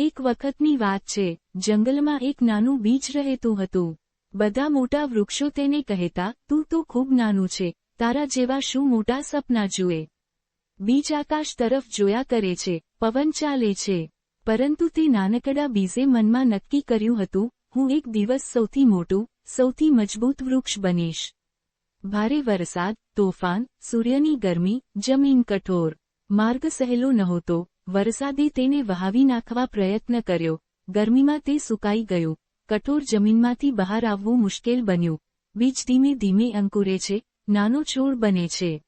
એક વખતની વાત છે, જંગલમાં એક નાનું બીજ રહેતું હતું. બધા મોટા વૃક્ષો તેને કહેતા, તું તો ખૂબ નાનું છે, તારા જેવા શું મોટા સપના જુએ? બીજ આકાશ તરફ જોયા કરે છે, પવન ચાલે છે. પરંતુ તે નાનકડા બીજે મનમાં નક્કી કર્યું હતું, હું એક દિવસ સૌથી મોટું, સૌથી મજબૂત વૃક્ષ બનીશ. ભારે વરસાદ, તોફાન, સૂર્યની ગરમી, જમીન કઠોર. માર્ગ સહેલો નહોતો વરસાદે તેને વહાવી નાખવા પ્રયત્ન કર્યો. ગરમીમાં તે સુકાઈ ગયું. કઠોર જમીનમાંથી બહાર આવવું મુશ્કેલ બન્યું. બીજ ધીમે ધીમે અંકુરે છે, નાનો છોડ બને છે.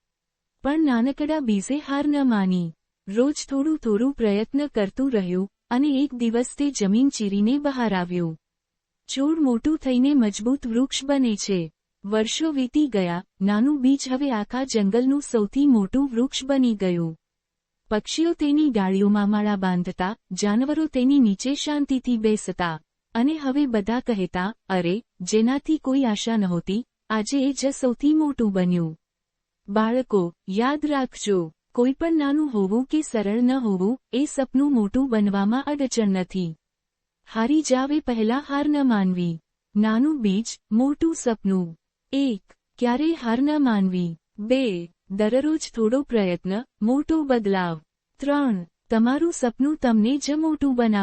પણ નાનકડા બીજે હાર ન માની. રોજ થોડું થોડું પ્રયત્ન કરતું રહ્યું અને એક દિવસ તે જમીન ચીરીને બહાર આવ્યું. છોડ મોટું થઈને મજબૂત વૃક્ષ બને છે. વર્ષો વીતી ગયા. નાનું બીજ હવે આખા જંગલનું સૌથી મોટું વૃક્ષ બની ગયું. પક્ષીઓ તેની ડાળીઓમાં માળા બાંધતા, જાનવરો તેની નીચે શાંતિથી બેસતા અને હવે બધા કહેતા, અરે, જેનાથી કોઈ આશા નહોતી, આજે એ જ સૌથી મોટું બન્યું. બાળકો, યાદ રાખજો, કોઈ પણ નાનું હોવું કે સરળ ન હોવું, એ સપનું મોટું બનવામાં અડચણ નથી. હારી જાવે પહેલા હાર ન માનવી. નાનું બીજ, મોટું સપનું. એક ક્યારેય હાર ન માનવી. બે દરરોજ થોડો પ્રયત્ન મોટો બદલાવ. ત્રણ તમારું સપનું તમને જ મોટું બનાવ